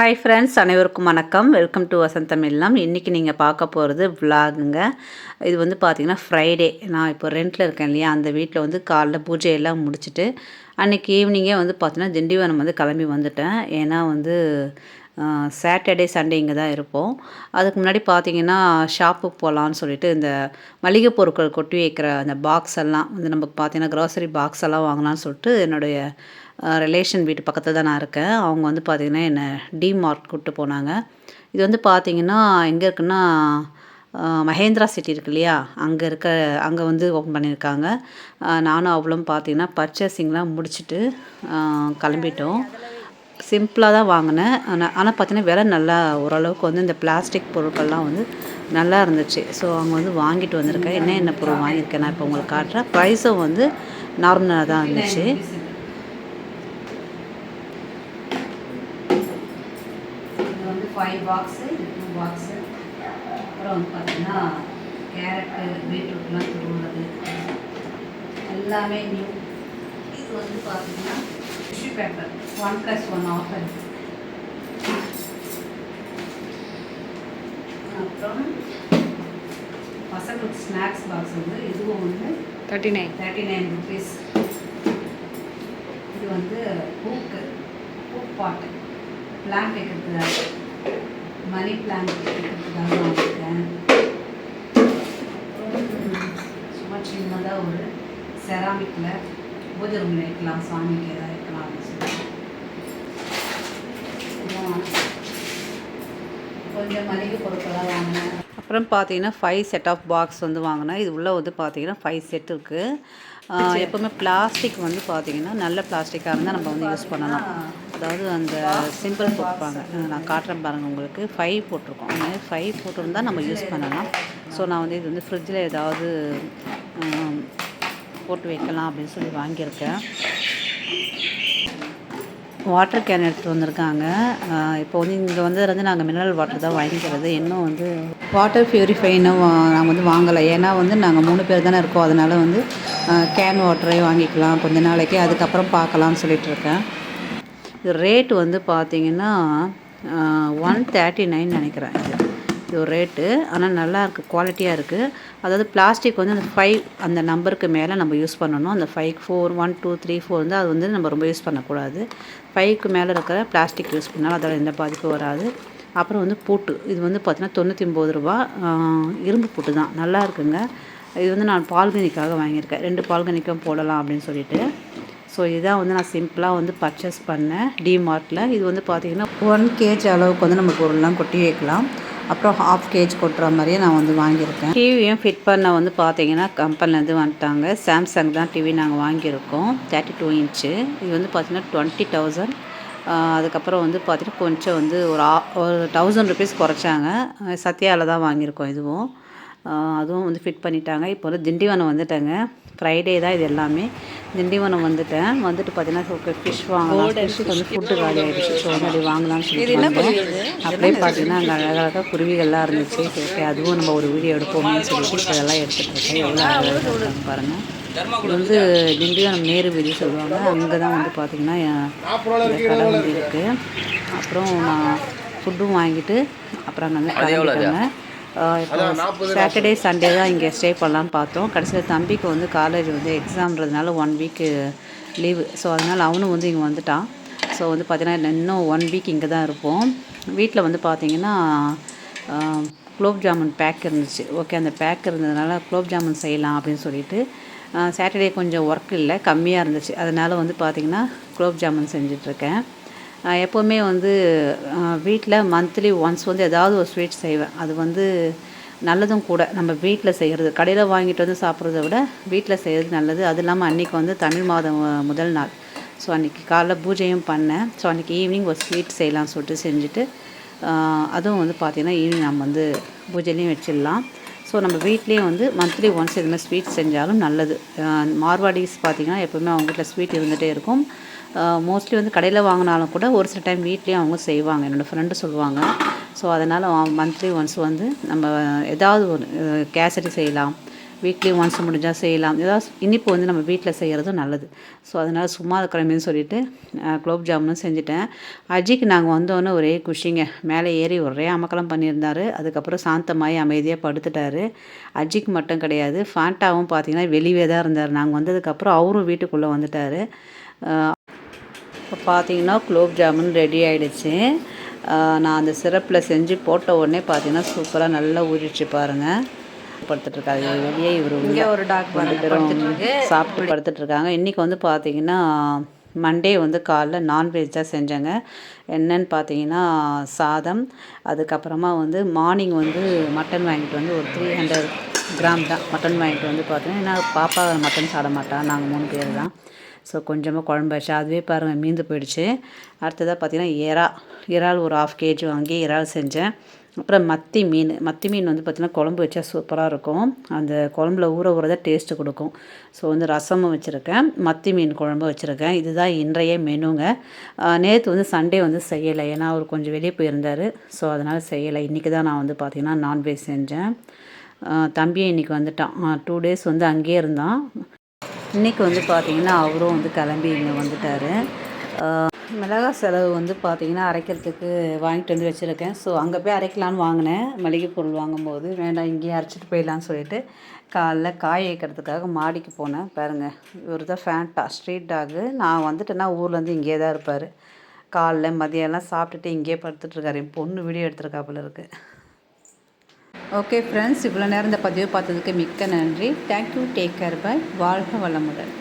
Hi friends அனைவருக்கும் வணக்கம். Welcome to வசந்தம் இல்லம் இன்றைக்கி நீங்கள் பார்க்க போகிறது விலாகுங்க இது வந்து பார்த்திங்கன்னா ஃப்ரைடே நான் இப்போ ரெண்ட்டில் இருக்கேன் இல்லையா? அந்த வீட்டில் வந்து காலைல பூஜையெல்லாம் முடிச்சுட்டு அன்றைக்கி ஈவினிங்கே வந்து பார்த்தீங்கன்னா திண்டிவனம் வந்து கிளம்பி வந்துட்டேன். ஏன்னா வந்து சாட்டர்டே சண்டே இங்கே தான் இருப்போம். அதுக்கு முன்னாடி பார்த்தீங்கன்னா ஷாப்புக்கு போகலான்னு சொல்லிட்டு இந்த மளிகை பொருட்கள் கொட்டி வைக்கிற அந்த பாக்ஸ் எல்லாம் வந்து நமக்கு பார்த்தீங்கன்னா க்ராசரி பாக்ஸ் எல்லாம் வாங்கலாம்னு சொல்லிட்டு என்னுடைய ரிலேஷன் வீட்டு பக்கத்தில் தான் நான் இருக்கேன். அவங்க வந்து பார்த்திங்கன்னா என்னை டிமார்ட் கூப்பிட்டு போனாங்க. இது வந்து பார்த்திங்கன்னா எங்கே இருக்குன்னா மகேந்திரா சிட்டி இருக்கு இல்லையா? அங்கே இருக்க அங்கே வந்து ஓப்பன் பண்ணியிருக்காங்க. நானும் அவ்வளோ பார்த்திங்கன்னா பர்ச்சேசிங்லாம் முடிச்சுட்டு கிளம்பிட்டோம். சிம்பிளாக தான் வாங்கினேன். ஆனால் ஆனால் பார்த்தீங்கன்னா விலை நல்லா ஓரளவுக்கு வந்து இந்த பிளாஸ்டிக் பொருட்கள்லாம் வந்து நல்லா இருந்துச்சு. ஸோ அவங்க வந்து வாங்கிட்டு வந்திருக்கேன் என்ன என்ன பொருள் வாங்கியிருக்கேன் நான் இப்போ உங்களுக்கு காட்டுறேன். ப்ரைஸும் வந்து நார்மலாக தான் இருந்துச்சு ஃபைவ் பாக்ஸு டூ பாக்ஸு அப்புறம் வந்து பார்த்திங்கன்னா கேரட்டு பீட்ரூட்லாம் துருவுறது. எல்லாமே நியூ இது வந்து பார்த்திங்கன்னா tissue paper one plus one offer அப்புறம் பசங்களுக்கு ஸ்நாக்ஸ் பாக்ஸ் வந்து இதுவும் வந்து thirty nine thirty nine rupees இது வந்து பூக்கு பூ பாட்டு பிளான்ட் வைக்கிறதுக்காக. மணி பிளான்ட் வைக்கிறதுக்காக வாங்கியிருக்கேன் சும்மா சின்னதாக ஒரு செராமிக்கில் பூஜை ரூமில் வைக்கலாம் சாமிக்கு எதாவது வைக்கலாம் அப்படின்னு சொல்லி கொஞ்சம் மளிகை பொருட்களாக வாங்கினேன். அப்புறம் பார்த்தீங்கன்னா ஃபைவ் செட் ஆஃப் பாக்ஸ் வந்து வாங்கினேன். இது உள்ளே வந்து பார்த்தீங்கன்னா ஃபைவ் செட் இருக்குது எப்போவுமே பிளாஸ்டிக் வந்து பார்த்தீங்கன்னா நல்ல பிளாஸ்டிக்காக இருந்தால் நம்ம வந்து யூஸ் பண்ணலாம். அதாவது அந்த சிம்பிள் போட்டிருப்பாங்க நான் காட்டுறேன் பாருங்கள் உங்களுக்கு. ஃபைவ் போட்டிருக்கோம். அந்த மாதிரி ஃபைவ் போட்டிருந்தால் நம்ம யூஸ் பண்ணலாம். ஸோ நான் வந்து இது வந்து ஃப்ரிட்ஜில் ஏதாவது போட்டு வைக்கலாம் அப்படின்னு சொல்லி வாங்கியிருக்கேன். வாட்டர் கேன் எடுத்துகிட்டு வந்திருக்காங்க. இப்போ வந்து இங்கே வந்து நாங்கள் மினரல் வாட்டர் தான் வாங்கிக்கிறது. இன்னும் வந்து வாட்டர் ப்யூரிஃபைன்னு இன்னும் நாங்கள் வந்து வாங்கலை. ஏன்னா வந்து நாங்கள் மூணு பேர் தானே இருக்கோம். அதனால் வந்து கேன் வாட்டரே வாங்கிக்கலாம். கொஞ்ச நாளைக்கு அதுக்கப்புறம் பார்க்கலாம்னு சொல்லிகிட்டு இருக்கேன். இது ரேட்டு வந்து பார்த்தீங்கன்னா ஒன் தேர்ட்டி நைன் நினைக்கிறேன் இது. இது ஒரு ரேட்டு ஆனால் நல்லா இருக்குது குவாலிட்டியாக இருக்குது அதாவது பிளாஸ்டிக் வந்து அந்த ஃபைவ் அந்த நம்பருக்கு மேலே நம்ம யூஸ் பண்ணணும். அந்த five four one two three four வந்து அது வந்து நம்ம ரொம்ப யூஸ் பண்ணக்கூடாது. ஃபைவ்க்கு மேலே இருக்கிற பிளாஸ்டிக் யூஸ் பண்ணாலும் அதோட எந்த பாதிப்பும் வராது. அப்புறம் வந்து பூட்டு. இது வந்து பார்த்திங்கன்னா தொண்ணூற்றி ஒம்பது ரூபா இரும்பு பூட்டு தான். நல்லா இருக்குங்க. இது வந்து நான் பால்கனிக்காக வாங்கியிருக்கேன். ரெண்டு பால்கனிக்கும் போடலாம் அப்படின்னு சொல்லிட்டு. ஸோ இதான் வந்து நான் சிம்பிளாக வந்து பர்ச்சேஸ் பண்ணேன் டிமார்ட்டில் இது வந்து பார்த்திங்கன்னா ஒன் கேஜ் அளவுக்கு வந்து நம்ம பொருள்லாம் கொட்டி வைக்கலாம். அப்புறம் ஹாஃப் கேஜ் கொட்டுற மாதிரியே நான் வந்து வாங்கியிருக்கேன். டிவியும் ஃபிட் பண்ண வந்து பார்த்தீங்கன்னா கம்பெனிலேருந்து வந்துட்டாங்க. சாம்சங் தான் டிவி நாங்கள் வாங்கியிருக்கோம். தேர்ட்டி டூ இன்ச்சு இது வந்து பார்த்திங்கன்னா டுவெண்ட்டி தௌசண்ட் அதுக்கப்புறம் வந்து பார்த்திங்கன்னா கொஞ்சம் வந்து ஒரு ஒரு தௌசண்ட் ருபீஸ் குறைச்சாங்க. சத்யாவில் தான் வாங்கியிருக்கோம் இதுவும். அதுவும் வந்து ஃபிட் பண்ணிட்டாங்க. இப்போ வந்து திண்டிவனம் வந்துட்டாங்க. ஃப்ரைடே தான் இது எல்லாமே. திண்டிவனம் வந்துட்டேன். வந்துட்டு பார்த்தீங்கன்னா ஃபிஷ் வாங்கலாம். ஃபிஷ்ஷுக்கு வந்து ஃபுட்டு காலி ஆகிடுச்சு ஸோ வந்து அப்படி வாங்கலாம்னு சொல்லிட்டு அப்படியே பார்த்தீங்கன்னா அங்கே அழகழகாக குருவிகள்லாம் இருந்துச்சு. ஓகே அதுவும் நம்ம ஒரு வீடியோ எடுப்போம்னு சொல்லிட்டு இப்போ இதெல்லாம் எடுத்துகிட்டு இருக்கேன். எவ்வளோ அழகாக பாருங்கள் இது வந்து திண்டிவனம் நேரு வீதி சொல்லுவாங்க அங்கே தான் வந்து பார்த்திங்கன்னா கடை வந்து இருக்குது அப்புறம் நான் ஃபுட்டும் வாங்கிட்டு அப்புறம் அங்கே வந்து கிளம்பிட்டாங்க. சாட்டர்டே சண்டே தான் இங்கே ஸ்டே பண்ணலான்னு பார்த்தோம். கடைசியில் தம்பிக்கு வந்து காலேஜ் வந்து எக்ஸாம்ன்றதுனால ஒன் வீக்கு லீவு ஸோ அதனால் அவனும் வந்து இங்கே வந்துட்டான். ஸோ வந்து பார்த்திங்கன்னா இன்னும் ஒன் வீக் இங்கே தான் இருப்போம். வீட்டில் வந்து பார்த்திங்கன்னா குலோப் ஜாமுன் பேக் இருந்துச்சு. ஓகே அந்த பேக் இருந்ததுனால குலோப் ஜாமுன் செய்யலாம் அப்படின்னு சொல்லிட்டு சாட்டர்டே கொஞ்சம் ஒர்க் இல்லை கம்மியாக இருந்துச்சு. அதனால் வந்து பார்த்திங்கன்னா குலோப் ஜாமுன் செஞ்சிட்ருக்கேன் எப்போவுமே வந்து வீட்டில் மந்த்லி ஒன்ஸ் வந்து ஏதாவது ஒரு ஸ்வீட் செய்வேன். அது வந்து நல்லதும் கூட. நம்ம வீட்டில் செய்கிறது கடையில் வாங்கிட்டு வந்து சாப்பிட்றத விட வீட்டில் செய்கிறது நல்லது. அது இல்லாமல் அன்றைக்கி வந்து தமிழ் மாதம் முதல் நாள். ஸோ அன்றைக்கி காலைல பூஜையும் பண்ணேன். ஸோ அன்றைக்கி ஈவினிங் ஒரு ஸ்வீட் செய்யலாம்னு சொல்லிட்டு செஞ்சுட்டு அதுவும் வந்து பார்த்திங்கன்னா ஈவினிங் நம்ம வந்து பூஜையிலையும் வச்சிடலாம். ஸோ நம்ம வீட்லேயும் வந்து மந்த்லி ஒன்ஸ் இது மாதிரி ஸ்வீட் செஞ்சாலும் நல்லது. மார்வாடிஸ் பார்த்திங்கன்னா எப்போவுமே அவங்க வீட்டில் ஸ்வீட் இருந்துகிட்டே இருக்கும். மோஸ்ட்லி வந்து கடையில் வாங்கினாலும் கூட ஒரு சில டைம் வீட்லேயும் அவங்க செய்வாங்க. என்னோடய ஃப்ரெண்டு சொல்லுவாங்க. ஸோ அதனால் மந்த்லி ஒன்ஸ் வந்து நம்ம ஏதாவது ஒரு கேசரி செய்யலாம். வீக்லி ஒன்ஸ் முடிஞ்சால் செய்யலாம். ஏதாவது இனிப்பு வந்து நம்ம வீட்டில் செய்கிறதும் நல்லது. ஸோ அதனால் சும்மா இருக்கிறமேனு சொல்லிட்டு குலோப் ஜாமுனும் செஞ்சுட்டேன். அஜிக்கு நாங்கள் வந்தோன்னே ஒரே குஷிங்க. மேலே ஏறி ஒரே அமக்கலம் பண்ணியிருந்தாரு. அதுக்கப்புறம் சாந்தமாயி அமைதியாக படுத்துட்டாரு. அஜிக்கு மட்டும் கிடையாது. ஃபாண்டாவும் பார்த்தீங்கன்னா வெளியே தான் இருந்தார். நாங்கள் வந்ததுக்கப்புறம் அவரும் வீட்டுக்குள்ளே வந்துட்டார். இப்போ பார்த்தீங்கன்னா குலோப் ஜாமுன் ரெடி ஆகிடுச்சு நான் அந்த சிரப்பில் செஞ்சு போட்ட உடனே பார்த்தீங்கன்னா சூப்பராக நல்லா ஊறிடுச்சு பாருங்கள் படுத்துட்ருக்காரு வெளியே இவர் இங்கே ஒரு டாக் சாப்பிட்டு படுத்துட்டு இருக்காங்க இன்றைக்கி வந்து பார்த்தீங்கன்னா மண்டே வந்து காலைல நான்வெஜ் தான் செஞ்சேங்க. என்னன்னு பார்த்தீங்கன்னா சாதம் அதுக்கப்புறமா வந்து மார்னிங் வந்து மட்டன் வாங்கிட்டு வந்து ஒரு த்ரீ ஹண்ட்ரட் கிராம் தான் மட்டன் வாங்கிட்டு வந்து பார்த்தீங்கன்னா ஏன்னா பாப்பா மட்டன் சாப்பிட மாட்டா. நாங்கள் மூணு பேர் தான். ஸோ கொஞ்சமாக குழம்பு வச்சு அதுவே பாருங்கள் மீந்து போயிடுச்சு. அடுத்ததாக பார்த்தீங்கன்னா இறா. இறால் ஒரு ஆஃப் கேஜி வாங்கி இறால் செஞ்சேன். அப்புறம் மத்தி மீன். மத்தி மீன் வந்து பார்த்திங்கன்னா குழம்பு வச்சா சூப்பராக இருக்கும். அந்த குழம்புல ஊற ஊற தான் டேஸ்ட்டு கொடுக்கும். ஸோ வந்து ரசமும் வச்சுருக்கேன். மத்தி மீன் குழம்பு வச்சுருக்கேன். இதுதான் இன்றைய மெனுங்க நேற்று வந்து சண்டே வந்து செய்யலை. ஏன்னா அவர் கொஞ்சம் வெளியே போயிருந்தார். ஸோ அதனால் செய்யலை. இன்றைக்கி தான் நான் வந்து பார்த்திங்கன்னா நான்வெஜ் செஞ்சேன். தம்பியும் இன்றைக்கி வந்துட்டான். டூ டேஸ் வந்து அங்கேயே இருந்தான். இன்றைக்கி வந்து பார்த்திங்கன்னா அவரும் வந்து கிளம்பி இங்கே வந்துட்டார். மிளகா செலவு வந்து பார்த்திங்கன்னா அரைக்கிறதுக்கு வாங்கிட்டு வந்து வச்சுருக்கேன். ஸோ அங்கே போய் அரைக்கலான்னு வாங்கினேன். மளிகை பொருள் வாங்கும்போது வேண்டாம் இங்கேயே அரைச்சிட்டு போயிடலான்னு சொல்லிட்டு காலைல காய வைக்கிறதுக்காக மாடிக்கு போனேன். பாருங்கள் இவர் தான் ஃபேண்டா ஸ்ட்ரீட் டாகு நான் வந்துட்டேன்னா ஊர்லேருந்து இங்கேயே தான் இருப்பார். காலைல மதியம்லாம் சாப்பிட்டுட்டு இங்கேயே படுத்துட்ருக்காரு என் பொண்ணு வீடியோ எடுத்துருக்காப்புல இருக்குது ஓகே ஃப்ரெண்ட்ஸ் இவ்வளோ நேரம் இந்த பதிவு பார்த்ததுக்கு மிக்க நன்றி. தேங்க்யூ டேக் கேர் பை வாழ்க வளமுடன்.